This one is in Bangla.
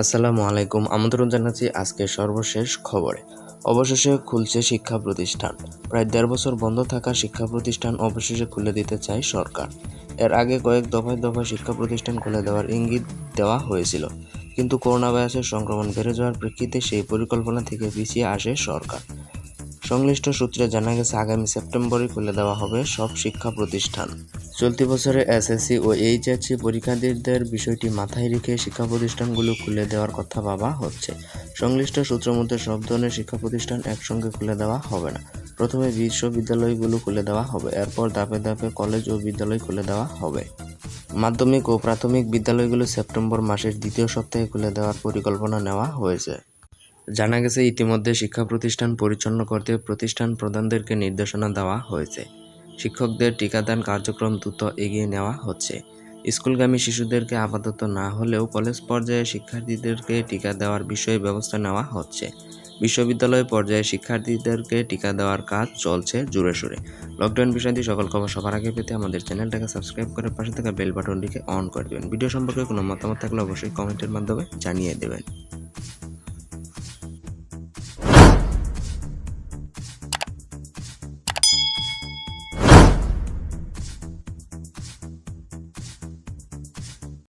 আসসালামু আলাইকুম, আমন্ত্রণ জানাচ্ছি আজকের সর্বশেষ খবরে। অবশেষে খুলছে শিক্ষা প্রতিষ্ঠান। প্রায় দেড় বছর বন্ধ থাকা শিক্ষা প্রতিষ্ঠান অবশেষে খুলে দিতে চায় সরকার। এর আগে কয়েক দফায় দফায় শিক্ষা প্রতিষ্ঠান খুলে দেওয়ার ইঙ্গিত দেওয়া হয়েছিল। কিন্তু করোনা ভাইরাসের সংক্রমণ বেড়ে যাওয়ার প্রেক্ষিতে সেই পরিকল্পনা থেকে পিছিয়ে আসে সরকার। সংশ্লিষ্ট সূত্রে জানা গেছে, আগামী সেপ্টেম্বরে খুলে দেওয়া হবে সব শিক্ষা প্রতিষ্ঠান। চলতি বছরে এসএসসি ও এইচএসসি পরীক্ষার্থীদের বিষয়টি মাথায় রেখে শিক্ষা প্রতিষ্ঠানগুলো খুলে দেওয়ার কথা ভাবা হচ্ছে। সংশ্লিষ্ট সূত্র মতে, সব ধরনের শিক্ষা প্রতিষ্ঠান একসঙ্গে খুলে দেওয়া হবে না। প্রথমে বিশ্ববিদ্যালয়গুলো খুলে দেওয়া হবে, এরপর ধাপে ধাপে কলেজ ও বিদ্যালয় খুলে দেওয়া হবে। মাধ্যমিক ও প্রাথমিক বিদ্যালয়গুলো সেপ্টেম্বর মাসের দ্বিতীয় সপ্তাহে খুলে দেওয়ার পরিকল্পনা নেওয়া হয়েছে। জানা গেছে, ইতিমধ্যে শিক্ষা প্রতিষ্ঠান পরিচ্ছন্ন করতে প্রতিষ্ঠান প্রধানদেরকে নির্দেশনা দেওয়া হয়েছে। শিক্ষকদের টিকাদান কার্যক্রম দ্রুত এগিয়ে নেওয়া হচ্ছে। স্কুলগামী শিশুদেরকে আপাতত না হলেও কলেজ পর্যায়ে শিক্ষার্থীদেরকে টিকা দেওয়ার বিষয়ে ব্যবস্থা নেওয়া হচ্ছে। বিশ্ববিদ্যালয় পর্যায়ে শিক্ষার্থীদেরকে টিকা দেওয়ার কাজ চলছে জোরে সোরে লকডাউন বিষয়টি সকল খবর সবার আগে পেতে আমাদের চ্যানেলটাকে সাবস্ক্রাইব করে পাশে থাকা বেল বাটনটিকে অন করে দেবেন। ভিডিও সম্পর্কে কোনো মতামত থাকলে অবশ্যই কমেন্টের মাধ্যমে জানিয়ে দেবেন।